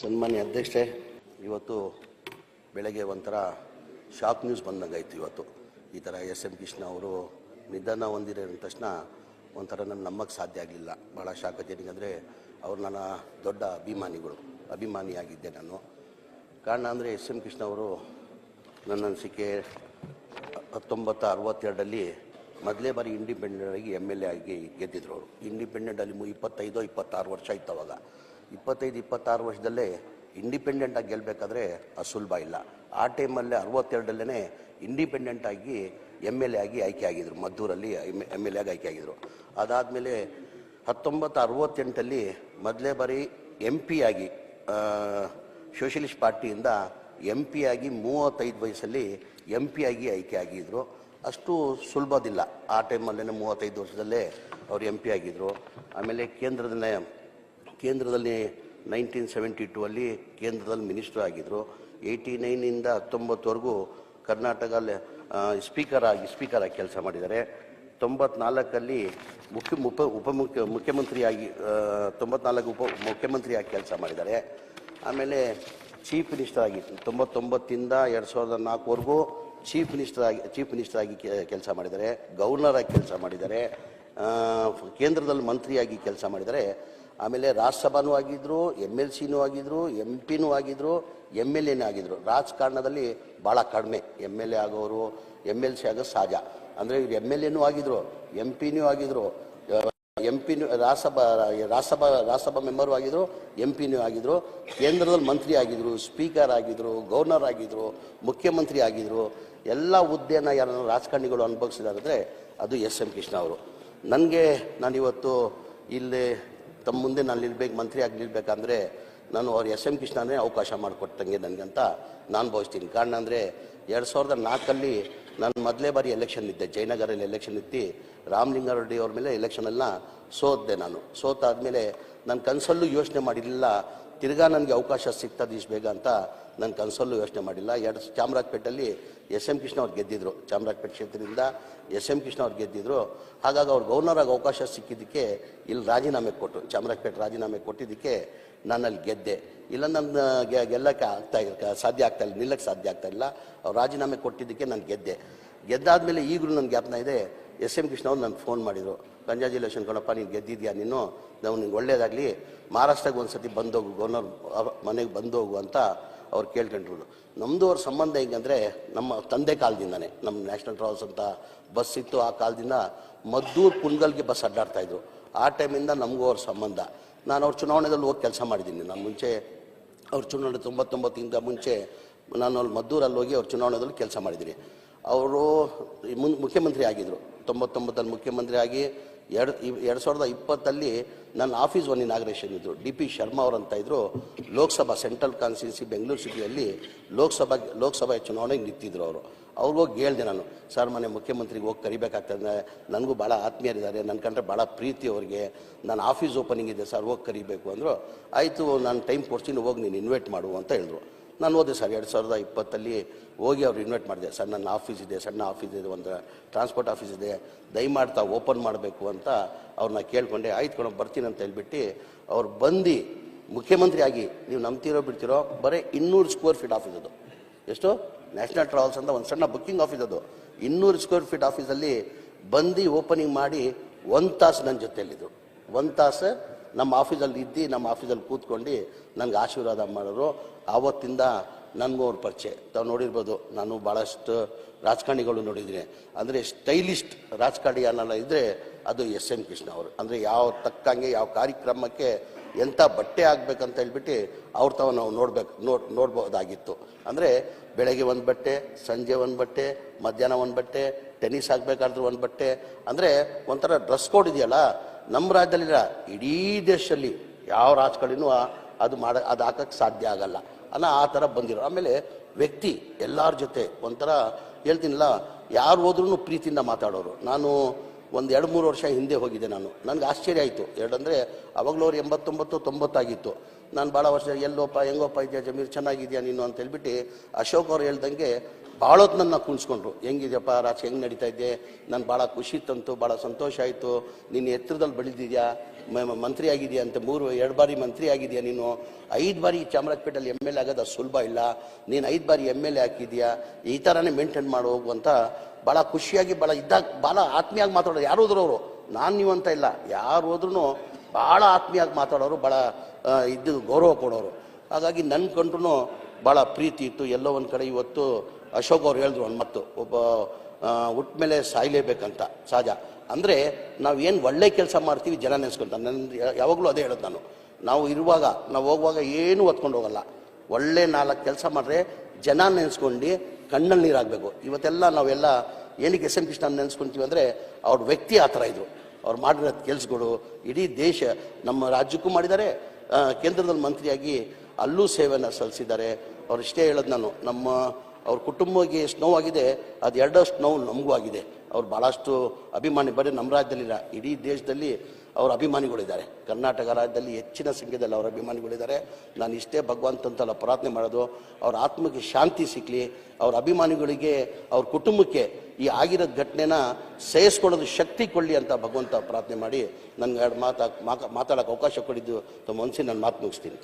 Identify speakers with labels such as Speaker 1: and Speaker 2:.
Speaker 1: ಸನ್ಮಾನ್ಯ ಅಧ್ಯಕ್ಷೆ, ಇವತ್ತು ಬೆಳಗ್ಗೆ ಒಂಥರ ಶಾಕ್ ನ್ಯೂಸ್ ಬಂದಂಗಾಯ್ತು ಇವತ್ತು. ಈ ಥರ ಎಸ್ ಎಂ ಕೃಷ್ಣ ಅವರು ನಿಧನ ಹೊಂದಿರೋ ತಕ್ಷಣ ಒಂಥರ ನನ್ನ ನಂಬಕ್ಕೆ ಸಾಧ್ಯ ಆಗಲಿಲ್ಲ. ಭಾಳ ಶಾಕ್ ಅಂದರೆ ಅವರು ನನ್ನ ದೊಡ್ಡ ಅಭಿಮಾನಿಗಳು. ಅಭಿಮಾನಿಯಾಗಿದ್ದೆ ನಾನು. ಕಾರಣ ಅಂದರೆ ಎಸ್ ಎಂ ಕೃಷ್ಣ ಅವರು ನನ್ನ ಅನಿಸಿಕೆ ಹತ್ತೊಂಬತ್ತು ಅರವತ್ತೆರಡರಲ್ಲಿ ಮೊದಲೇ ಬಾರಿ ಇಂಡಿಪೆಂಡೆಂಟ್ ಆಗಿ ಎಂ ಎಲ್ ಎ ಆಗಿ ಗೆದ್ದಿದ್ರು ಅವರು. ಇಂಡಿಪೆಂಡೆಂಟಲ್ಲಿ ಇಪ್ಪತ್ತೈದು ಇಪ್ಪತ್ತಾರು ವರ್ಷ ಇತ್ತು ಅವಾಗ. ಇಪ್ಪತ್ತೈದು, ಇಪ್ಪತ್ತಾರು ವರ್ಷದಲ್ಲೇ ಇಂಡಿಪೆಂಡೆಂಟ್ ಆಗಿ ಗೆಲ್ಲಬೇಕಾದ್ರೆ ಅದು ಸುಲಭ ಇಲ್ಲ. ಆ ಟೈಮಲ್ಲೇ ಅರವತ್ತೆರಡಲ್ಲೇ ಇಂಡಿಪೆಂಡೆಂಟ್ ಆಗಿ ಎಂ ಎಲ್ ಎ ಆಗಿ ಆಯ್ಕೆ ಆಗಿದ್ದರು ಮದ್ದೂರಲ್ಲಿ ಎಂ ಎಲ್ ಎ ಆಗಿ ಆಯ್ಕೆ ಆಗಿದ್ದರು ಅದಾದಮೇಲೆ ಹತ್ತೊಂಬತ್ತು ಅರವತ್ತೆಂಟಲ್ಲಿ ಮೊದಲೇ ಬಾರಿ ಎಂ ಪಿ ಆಗಿ ಸೋಷಲಿಸ್ಟ್ ಪಾರ್ಟಿಯಿಂದ ಎಂ ಪಿ ಆಗಿ ಮೂವತ್ತೈದು ವಯಸ್ಸಲ್ಲಿ ಎಂ ಪಿ ಆಗಿ ಆಯ್ಕೆ ಆಗಿದ್ದರು ಅಷ್ಟು ಸುಲಭದಿಲ್ಲ. ಆ ಟೈಮಲ್ಲೇ ಮೂವತ್ತೈದು ವರ್ಷದಲ್ಲೇ ಅವರು ಎಂ ಪಿ ಆಗಿದ್ದರು ಆಮೇಲೆ ಕೇಂದ್ರದಲ್ಲೇ ಕೇಂದ್ರದಲ್ಲಿ ನೈನ್ಟೀನ್ ಸೆವೆಂಟಿ ಟೂ ಅಲ್ಲಿ ಕೇಂದ್ರದಲ್ಲಿ ಮಿನಿಸ್ಟರ್ ಆಗಿದ್ದರು ಏಯ್ಟಿ ನೈನಿಂದ ಹತ್ತೊಂಬತ್ತವರೆಗೂ ಕರ್ನಾಟಕ ಸ್ಪೀಕರ್ ಆಗಿ ಸ್ಪೀಕರ್ ಆಗಿ ಕೆಲಸ ಮಾಡಿದ್ದಾರೆ. ತೊಂಬತ್ನಾಲ್ಕಲ್ಲಿ ಮುಖ್ಯ ಉಪ ಉಪಮುಖ್ಯ ಮುಖ್ಯಮಂತ್ರಿಯಾಗಿ ತೊಂಬತ್ನಾಲ್ಕು ಉಪ ಮುಖ್ಯಮಂತ್ರಿಯಾಗಿ ಕೆಲಸ ಮಾಡಿದ್ದಾರೆ. ಆಮೇಲೆ ಚೀಫ್ ಮಿನಿಸ್ಟರ್ ಆಗಿ, ತೊಂಬತ್ತೊಂಬತ್ತಿಂದ ಎರಡು ಸಾವಿರದ ನಾಲ್ಕುವರೆಗೂ ಚೀಫ್ ಮಿನಿಸ್ಟರ್ ಆಗಿ ಚೀಫ್ ಮಿನಿಸ್ಟರ್ ಆಗಿ ಕೆಲಸ ಮಾಡಿದ್ದಾರೆ. ಗವರ್ನರ್ ಆಗಿ ಕೆಲಸ ಮಾಡಿದ್ದಾರೆ. ಕೇಂದ್ರದಲ್ಲಿ ಮಂತ್ರಿಯಾಗಿ ಕೆಲಸ ಮಾಡಿದ್ದಾರೆ. ಆಮೇಲೆ ರಾಜ್ಯಸಭಾನೂ ಆಗಿದ್ರು ಎಂ ಎಲ್ ಸಿನೂ ಆಗಿದ್ರು ಎಂ ಪಿನೂ ಆಗಿದ್ರು ಎಂ ಎಲ್ ಎನೂ ಆಗಿದ್ರು. ರಾಜಕಾರಣದಲ್ಲಿ ಭಾಳ ಕಡಿಮೆ. ಎಂ ಎಲ್ ಎ ಆಗೋರು ಎಂ ಎಲ್ ಸಿ ಆಗೋದು ಸಹಜ ಅಂದರೆ ಇವ್ರು ಎಂ ಎಲ್ ಎನೂ ಆಗಿದ್ರು ಎಂ ಪಿನೂ ಆಗಿದ್ರು ಎಂ ಪಿನೂ ರಾಜ್ಯಸಭಾ ರಾಜ್ಯಸಭಾ ರಾಜ್ಯಸಭಾ ಮೆಂಬರು ಆಗಿದ್ರು ಎಂ ಪಿನೂ ಆಗಿದ್ರು. ಕೇಂದ್ರದಲ್ಲಿ ಮಂತ್ರಿ ಆಗಿದ್ರು, ಸ್ಪೀಕರ್ ಆಗಿದ್ರು, ಗವರ್ನರ್ ಆಗಿದ್ರು, ಮುಖ್ಯಮಂತ್ರಿ ಆಗಿದ್ರು. ಎಲ್ಲ ಹುದ್ದೆನ ಯಾರನ್ನು ರಾಜಕಾರಣಿಗಳು ಅನುಭವಿಸಿದಾರೆ ಅದು ಎಸ್ ಎಂ ಕೃಷ್ಣ ಅವರು. ನನಗೆ ನಾನಿವತ್ತು ಇಲ್ಲಿ ತಮ್ಮ ಮುಂದೆ ನಾನು ನಿಲ್ಬೇಕು, ಮಂತ್ರಿ ಆಗಿ ನಿಲ್ಬೇಕಂದ್ರೆ ನಾನು ಅವ್ರು ಎಸ್ ಎಂ ಕೃಷ್ಣನೇ ಅವಕಾಶ ಮಾಡಿಕೊಟ್ಟಂಗೆ ನನಗಂತ ನಾನು ಭಾವಿಸ್ತೀನಿ. ಕಾರಣ ಅಂದರೆ ಎರಡು ಸಾವಿರದ ನಾಲ್ಕಲ್ಲಿ ನಾನು ಮೊದಲೇ ಬಾರಿ ಎಲೆಕ್ಷನ್ ಇದ್ದೆ ಜಯನಗರಲ್ಲಿ ಎಲೆಕ್ಷನ್ ಇತ್ತು ರಾಮಲಿಂಗಾರೆಡ್ಡಿ ಅವ್ರ ಮೇಲೆ ಎಲೆಕ್ಷನೆಲ್ಲ ಸೋತೆ ನಾನು. ಸೋತಾದ್ಮೇಲೆ ನನ್ನ ಕನಸಲ್ಲೂ ಯೋಚನೆ ಮಾಡಿರಲಿಲ್ಲ. ತಿರ್ಗಾ ನನಗೆ ಅವಕಾಶ ಸಿಗ್ತದೆ ಇಷ್ಟು ಬೇಗ ಅಂತ ನನ್ನ ಕನಸಲ್ಲೂ ಯೋಚನೆ ಮಾಡಿಲ್ಲ. ಎರಡು ಚಾಮರಾಜಪೇಟೆಯಲ್ಲಿ ಎಸ್ ಎಂ ಕೃಷ್ಣ ಅವ್ರು ಗೆದ್ದಿದ್ರು, ಚಾಮರಾಜಪೇಟೆ ಕ್ಷೇತ್ರದಿಂದ ಎಸ್ ಎಂ ಕೃಷ್ಣ ಅವ್ರು ಗೆದ್ದಿದ್ರು. ಹಾಗಾಗಿ ಅವ್ರು ಗವರ್ನರ್ ಆಗಿ ಅವಕಾಶ ಸಿಕ್ಕಿದ್ದಕ್ಕೆ ಇಲ್ಲಿ ರಾಜೀನಾಮೆ ಕೊಟ್ಟು, ಚಾಮರಾಜಪೇಟೆ ರಾಜೀನಾಮೆ ಕೊಟ್ಟಿದ್ದಕ್ಕೆ ನಾನಲ್ಲಿ ಗೆದ್ದೆ. ಇಲ್ಲ ನನ್ನ ಗೆಲ್ಲಕ್ಕೆ ಆಗ್ತಾ ಸಾಧ್ಯ ಆಗ್ತಾ ಇಲ್ಲ, ನಿಲ್ಲಕ್ಕೆ ಸಾಧ್ಯ ಆಗ್ತಾ ಇಲ್ಲ. ಅವ್ರು ರಾಜೀನಾಮೆ ಕೊಟ್ಟಿದ್ದಕ್ಕೆ ನಾನು ಗೆದ್ದೆ. ಗೆದ್ದಾದ್ಮೇಲೆ ಈಗಲೂ ನನ್ನ ಜ್ಞಾಪನ ಇದೆ ಎಸ್ ಎಂ ಕೃಷ್ಣ ಅವ್ರು ನನಗೆ ಫೋನ್ ಮಾಡಿದರು ಕಂಜಾಜುಲೇಷನ್ ಕಣಪ್ಪ, ನೀನು ಗೆದ್ದಿದ್ಯಾ? ನೀನು? ನಾವು ನಿಂಗೆ ಒಳ್ಳೇದಾಗಲಿ, ಮಹಾರಾಷ್ಟ್ರಕ್ಕೆ ಒಂದು ಸತಿ ಬಂದೋಗು ಗವರ್ನರ್ ಮನೆಗೆ ಬಂದೋಗು ಅಂತ ಅವ್ರು ಕೇಳ್ಕೊಂಡ್ರು. ನಮ್ಮದು ಅವ್ರ ಸಂಬಂಧ ಹೆಂಗಂದರೆ ನಮ್ಮ ತಂದೆ ಕಾಲದಿಂದನೇ, ನಮ್ಮ ನ್ಯಾಷನಲ್ ಟ್ರಾವೆಲ್ಸ್ ಅಂತ ಬಸ್ ಇತ್ತು ಆ ಕಾಲದಿಂದ ಮದ್ದೂರು ಕುನ್ಗಲ್ಗೆ ಬಸ್ ಅಡ್ಡಾಡ್ತಾ ಇದ್ರು. ಆ ಟೈಮಿಂದ ನಮಗೂ ಅವ್ರ ಸಂಬಂಧ. ನಾನು ಅವ್ರ ಚುನಾವಣೆದಲ್ಲಿ ಹೋಗಿ ಕೆಲಸ ಮಾಡಿದ್ದೀನಿ. ನಾನು ಮುಂಚೆ, ಅವ್ರ ಚುನಾವಣೆ ತೊಂಬತ್ತೊಂಬತ್ತಿಂದ ಮುಂಚೆ, ನಾನು ಅಲ್ಲಿ ಮದ್ದೂರಲ್ಲಿ ಹೋಗಿ ಅವ್ರ ಚುನಾವಣೆದಲ್ಲಿ ಕೆಲಸ ಮಾಡಿದ್ದೀನಿ. ಅವರು ಮುನ್, ಮುಖ್ಯಮಂತ್ರಿ ಆಗಿದ್ದರು ತೊಂಬತ್ತೊಂಬತ್ತಲ್ಲಿ ಮುಖ್ಯಮಂತ್ರಿ ಆಗಿ ಎರಡು ಎರಡು ಸಾವಿರದ ಇಪ್ಪತ್ತಲ್ಲಿ ನನ್ನ ಆಫೀಸ್ ಒನ್ ಇನಾಗ್ರೇಷನ್ ಇದ್ದರು ಡಿ ಪಿ ಶರ್ಮಾ ಅವರಂತ ಇದ್ದರು ಲೋಕಸಭಾ, ಸೆಂಟ್ರಲ್ ಕಾನ್ಸ್ಟಿಟ್ಯೂನ್ಸಿ, ಬೆಂಗಳೂರು ಸಿಟಿಯಲ್ಲಿ ಲೋಕಸಭಾ ಲೋಕಸಭಾ ಚುನಾವಣೆಗೆ ನಿಂತಿದ್ರು ಅವರು. ಅವ್ರಿಗೋಗಿ ಹೇಳಿದೆ ನಾನು, ಸರ್, ಮನೆ ಮುಖ್ಯಮಂತ್ರಿಗೆ ಹೋಗಿ ಕರಿಬೇಕಾಗ್ತದೆ ನನಗೂ ಭಾಳ ಆತ್ಮೀಯರಿದ್ದಾರೆ. ನನ್ನ ಕಂಡ್ರೆ ಭಾಳ ಪ್ರೀತಿ ಅವ್ರಿಗೆ. ನನ್ನ ಆಫೀಸ್ ಓಪನಿಂಗ್ ಇದೆ. ಸರ್, ಹೋಗಿ ಕರಿಬೇಕು ಅಂದರು. ಆಯಿತು, ನಾನು ಟೈಮ್ ಕೊಡ್ತೀನಿ, ಹೋಗಿ ನೀನು ಇನ್ವೈಟ್ ಮಾಡು ಅಂತ ಹೇಳಿದ್ರು. ನಾನು ಹೋದೆ ಸರ್ ಎರಡು ಸಾವಿರದ ಇಪ್ಪತ್ತಲ್ಲಿ ಹೋಗಿ ಅವ್ರು ಇನ್ವೈಟ್ ಮಾಡಿದೆ. ಸರ್, ನನ್ನ ಆಫೀಸ್ ಇದೆ, ಸಣ್ಣ ಆಫೀಸ್ ಇದೆ, ಒಂದು ಟ್ರಾನ್ಸ್ಪೋರ್ಟ್ ಆಫೀಸ್ ಇದೆ. ದಯಮಾಡ್ತಾ ಓಪನ್ ಮಾಡಬೇಕು ಅಂತ ಅವ್ರನ್ನ ಕೇಳ್ಕೊಂಡೆ. ಆಯ್ತು ಕಣೋ, ಬರ್ತೀನಿ ಅಂತ ಹೇಳ್ಬಿಟ್ಟು ಅವ್ರು ಬಂದು ಮುಖ್ಯಮಂತ್ರಿಯಾಗಿ ನೀವು ನಂಬ್ತಿರೋ ಬಿಡ್ತಿರೋ, ಬರೀ ಇನ್ನೂರು ಸ್ಕ್ವೇರ್ ಫೀಟ್ ಆಫೀಸ್ ಅದು. ಎಷ್ಟು? ನ್ಯಾಷನಲ್ ಟ್ರಾವೆಲ್ಸ್ ಅಂತ ಒಂದು ಸಣ್ಣ ಬುಕ್ಕಿಂಗ್ ಆಫೀಸ್ ಅದು. ಇನ್ನೂರು ಸ್ಕ್ವೇರ್ ಫೀಟ್ ಆಫೀಸಲ್ಲಿ ಬಂದು ಓಪನಿಂಗ್ ಮಾಡಿ, ಒಂದು ತಾಸು ನನ್ನ ಜೊತೆಯಲ್ಲಿದ್ದರು ಒಂದು ತಾಸು ನಮ್ಮ ಆಫೀಸಲ್ಲಿ ಇದ್ದು, ನಮ್ಮ ಆಫೀಸಲ್ಲಿ ಕೂತ್ಕೊಂಡು ನನಗೆ ಆಶೀರ್ವಾದ ಮಾಡೋರು. ಆವತ್ತಿಂದ ನನಗೂ ಅವ್ರ ಪರಿಚಯ. ತಾವು ನೋಡಿರ್ಬೋದು, ನಾನು ಭಾಳಷ್ಟು ರಾಜಕಾರಣಿಗಳು ನೋಡಿದ್ದೀನಿ. ಅಂದರೆ ಸ್ಟೈಲಿಸ್ಟ್ ರಾಜಕಾರಣಿ ಅನ್ನೋಲ್ಲ ಇದ್ದರೆ ಅದು ಎಸ್ ಎಂ ಕೃಷ್ಣ ಅವರು. ಅಂದರೆ ಯಾವ ತಕ್ಕಂಗೆ, ಯಾವ ಕಾರ್ಯಕ್ರಮಕ್ಕೆ ಎಂಥ ಬಟ್ಟೆ ಆಗಬೇಕಂತ ಹೇಳ್ಬಿಟ್ಟು ಅವ್ರ ತಾವ ನಾವು ನೋಡ್ಬೇಕು ನೋಡ್ ನೋಡ್ಬೋದಾಗಿತ್ತು. ಅಂದರೆ ಬೆಳಗ್ಗೆ ಒಂದು ಬಟ್ಟೆ, ಸಂಜೆ ಒಂದು ಬಟ್ಟೆ, ಮಧ್ಯಾಹ್ನ ಒಂದು ಬಟ್ಟೆ ಟೆನ್ನಿಸ್ ಆಗಬೇಕಾದ್ರೂ ಒಂದು ಬಟ್ಟೆ. ಅಂದರೆ ಒಂಥರ ಡ್ರೆಸ್ ಕೋಡ್ ಇದೆಯಲ್ಲ ನಮ್ಮ ರಾಜ್ಯದಲ್ಲಿಲ್ಲ ಇಡೀ ದೇಶದಲ್ಲಿ ಯಾವ ರಾಜಕಾರಣಿನೂ ಅದು ಮಾಡ ಅದು ಹಾಕಕ್ಕೆ ಸಾಧ್ಯ ಆಗಲ್ಲ. ಅನ್ನೋ ಆ ಥರ ಬಂದಿರೋ ಆಮೇಲೆ ವ್ಯಕ್ತಿ ಎಲ್ಲರ ಜೊತೆ ಒಂಥರ ಹೇಳ್ತೀನಲ್ಲ, ಯಾರು ಹೋದ್ರೂ ಪ್ರೀತಿಯಿಂದ ಮಾತಾಡೋರು. ನಾನು ಒಂದು ಎರಡು ಮೂರು ವರ್ಷ ಹಿಂದೆ ಹೋಗಿದ್ದೆ ನಾನು. ನನಗೆ ಆಶ್ಚರ್ಯ ಆಯಿತು. ಎರಡಂದರೆ ಅವಾಗಲೂ ಅವ್ರು ಎಂಬತ್ತೊಂಬತ್ತು, ತೊಂಬತ್ತಾಗಿತ್ತು. ನಾನು ಭಾಳ ವರ್ಷ ಎಲ್ಲೋಪ್ಪ ಹೆಂಗೋಪ್ಪ ಇದೆಯಾ ಜಮೀರ್, ಚೆನ್ನಾಗಿದೆಯಾ ನೀನು ಅಂತ ಹೇಳ್ಬಿಟ್ಟು ಅಶೋಕ್ ಅವ್ರು ಹೇಳ್ದಂಗೆ ಭಾಳ ಹೊತ್ತು ನನ್ನ ಕುಣಿಸ್ಕೊಂಡ್ರು. ಹೆಂಗಿದೆಯಪ್ಪ ರಾಜಕೀಯ ಹೆಂಗೆ ನಡೀತಾ ಇದ್ದೆ? ನಾನು ಭಾಳ ಖುಷಿ ತಂತು ಭಾಳ ಸಂತೋಷ ಆಯಿತು. ನೀನು ಎತ್ತರದಲ್ಲಿ ಬೆಳೆದಿದ್ಯಾ? ಮಂತ್ರಿ ಆಗಿದೆಯಾ ಅಂತ ಮೂರು, ಎರಡು ಬಾರಿ ಮಂತ್ರಿ ಆಗಿದೆಯಾ ನೀನು? ಐದು ಬಾರಿ ಚಾಮರಾಜಪೇಟೆಯಲ್ಲಿ ಎಂ ಎಲ್ ಎ ಆಗೋದು ಅದು ಸುಲಭ ಇಲ್ಲ. ನೀನು ಐದು ಬಾರಿ ಎಂ ಎಲ್ ಎ ಹಾಕಿದ್ಯಾ? ಈ ಥರನೇ ಮೇಂಟೈನ್ ಮಾಡಿ ಹೋಗುವಂತ ಭಾಳ ಖುಷಿಯಾಗಿ ಭಾಳ ಇದ್ದಾಗ ಭಾಳ ಆತ್ಮೀಯಾಗಿ ಮಾತಾಡೋರು ಯಾರು ಹೋದ್ರು ಅವರು? ನಾನು ನೀವು ಅಂತ ಇಲ್ಲ. ಯಾರು ಹೋದ್ರೂ ಭಾಳ ಆತ್ಮೀಯಾಗಿ ಮಾತಾಡೋರು ಭಾಳ ಇದ್ದು ಗೌರವ ಕೊಡೋರು. ಹಾಗಾಗಿ ನನ್ನ ಕಂಡ್ರೂ ಭಾಳ ಪ್ರೀತಿ ಇತ್ತು. ಎಲ್ಲೋ ಒಂದು ಕಡೆ ಇವತ್ತು ಅಶೋಕ್ ಅವ್ರು ಹೇಳಿದ್ರು ಒಂದು ಮತ್ತು ಒಬ್ಬ ಹುಟ್ಟ ಮೇಲೆ ಸಾಯ್ಲೇಬೇಕಂತ ಸಹಜ ಅಂದರೆ ನಾವು ಏನು ಒಳ್ಳೆ ಕೆಲಸ ಮಾಡ್ತೀವಿ ಜನ ನೆನೆಸ್ಕೊಂತ. ನನ್ನ ಯಾವಾಗಲೂ ಅದೇ ಹೇಳೋದು ನಾನು. ನಾವು ಇರುವಾಗ, ನಾವು ಹೋಗುವಾಗ ಏನೂ ಹೊತ್ಕೊಂಡು ಹೋಗಲ್ಲ. ಒಳ್ಳೆ ನಾಲ್ಕು ಕೆಲಸ ಮಾಡಿದ್ರೆ ಜನ ನೆನೆಸ್ಕೊಂಡು ಕಣ್ಣಲ್ಲಿ ನೀರಾಗಬೇಕು. ಇವತ್ತೆಲ್ಲ ನಾವೆಲ್ಲ ಏನಕ್ಕೆ ಎಸ್ ಎಂ ಕೃಷ್ಣ ನೆನೆಸ್ಕೊಂತೀವಿ ಅಂದರೆ ಅವ್ರ ವ್ಯಕ್ತಿ ಆ ಥರ ಇದ್ರು. ಅವ್ರು ಮಾಡಿರೋ ಕೆಲಸಗಳು, ಇಡೀ ದೇಶ, ನಮ್ಮ ರಾಜ್ಯಕ್ಕೂ ಮಾಡಿದ್ದಾರೆ. ಕೇಂದ್ರದಲ್ಲಿ ಮಂತ್ರಿಯಾಗಿ ಅಲ್ಲೂ ಸೇವೆಯನ್ನು ಸಲ್ಲಿಸಿದ್ದಾರೆ ಅವ್ರು ಇಷ್ಟೇ ಹೇಳೋದು ನಾನು. ನಮ್ಮ ಅವ್ರ ಕುಟುಂಬಕ್ಕೆ ಎಷ್ಟು ನೋವಾಗಿದೆ ಅದು ಎರಡಷ್ಟು ನೋವು ನಮಗೂ ಆಗಿದೆ. ಅವ್ರು ಭಾಳಷ್ಟು ಅಭಿಮಾನಿ, ಬರೀ ನಮ್ಮ ರಾಜ್ಯದಲ್ಲಿ ಇಲ್ಲ ಇಡೀ ದೇಶದಲ್ಲಿ ಅವ್ರ ಅಭಿಮಾನಿಗಳಿದ್ದಾರೆ. ಕರ್ನಾಟಕ ರಾಜ್ಯದಲ್ಲಿ ಹೆಚ್ಚಿನ ಸಂಖ್ಯೆಯಲ್ಲಿ ಅವರ ಅಭಿಮಾನಿಗಳಿದ್ದಾರೆ. ನಾನು ಇಷ್ಟೇ ಭಗವಂತಂತೆಲ್ಲ ಪ್ರಾರ್ಥನೆ ಮಾಡೋದು, ಅವ್ರ ಆತ್ಮಕ್ಕೆ ಶಾಂತಿ ಸಿಕ್ಕಲಿ ಅವ್ರ ಅಭಿಮಾನಿಗಳಿಗೆ, ಅವ್ರ ಕುಟುಂಬಕ್ಕೆ ಈ ಆಗಿರೋ ಘಟನೆನ ಸಹಿಸ್ಕೊಳ್ಳೋದು ಶಕ್ತಿ ಕೊಳ್ಳಿ ಅಂತ ಭಗವಂತ ಪ್ರಾರ್ಥನೆ ಮಾಡಿ, ನನಗೆ ಎರಡು ಮಾತಾ ಮಾತಾಡೋಕೆ ಅವಕಾಶ ಕೊಡಿದ್ದು ತಮ್ಮ ಮನಸ್ಸಿಗೆ ನಾನು ಮಾತು ಮುಗಿಸ್ತೀನಿ.